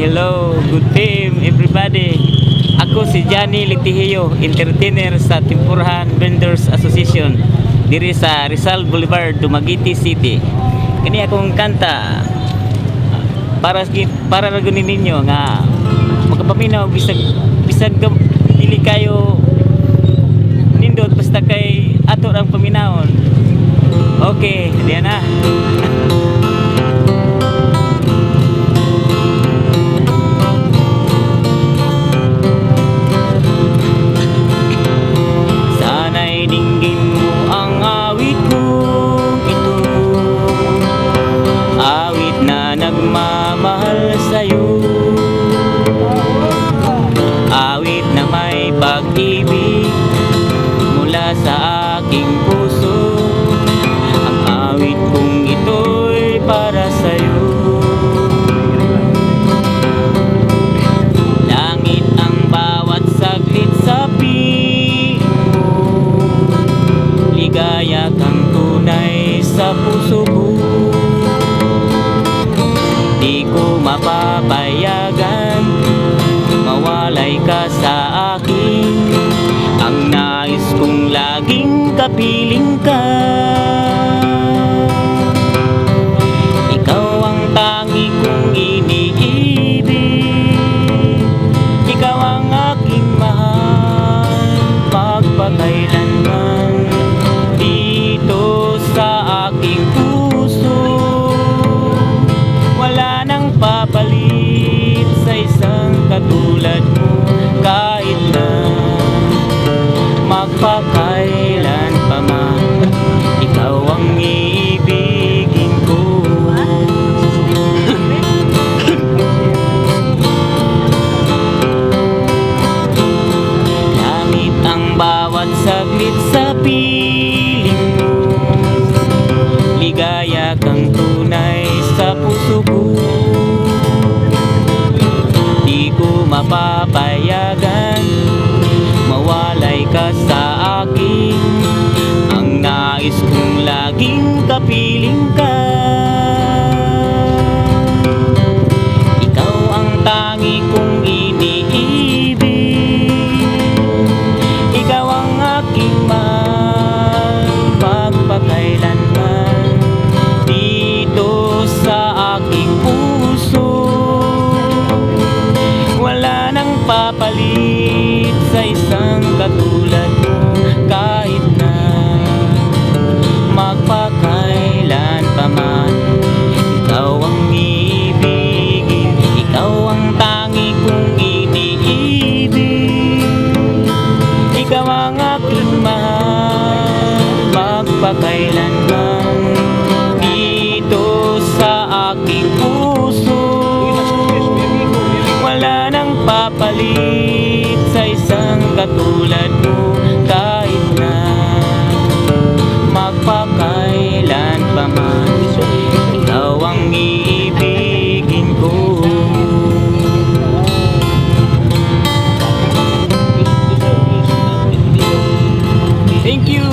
hello, good fame everybody. Ako si Johnny Litihiyo, entertainer sa Timpurahan Vendors Association diri sa Rizal Boulevard, Dumaguete City. Kani akong kanta para para ra gunin ninyo nga makapaminaw bisag bisag dili kayo nindot basta kay ato ang paminawon. Okay, diyan na. ko Di ko mapapayagan Mawalay ka sa akin. Ang nais kong laging kapiling ka. Ikaw ang tangi kong iniibig Magpakailan pa man. Ikaw ang iibigin ko. Langit ang bawat saglit sa piling mo. Ligaya kang tunay nais kong laging kapiling ka Ikaw ang tangi kong iniibig. Ikaw ang aking mahal Magpakailanman Dito sa aking puso. Wala nang papalit Sa isang katulad magpakailanman dito sa aking puso. Wala nang papalit sa isang katulad mo. Kahit na magpakailan pa man ikaw ang iibigin ko. Thank you!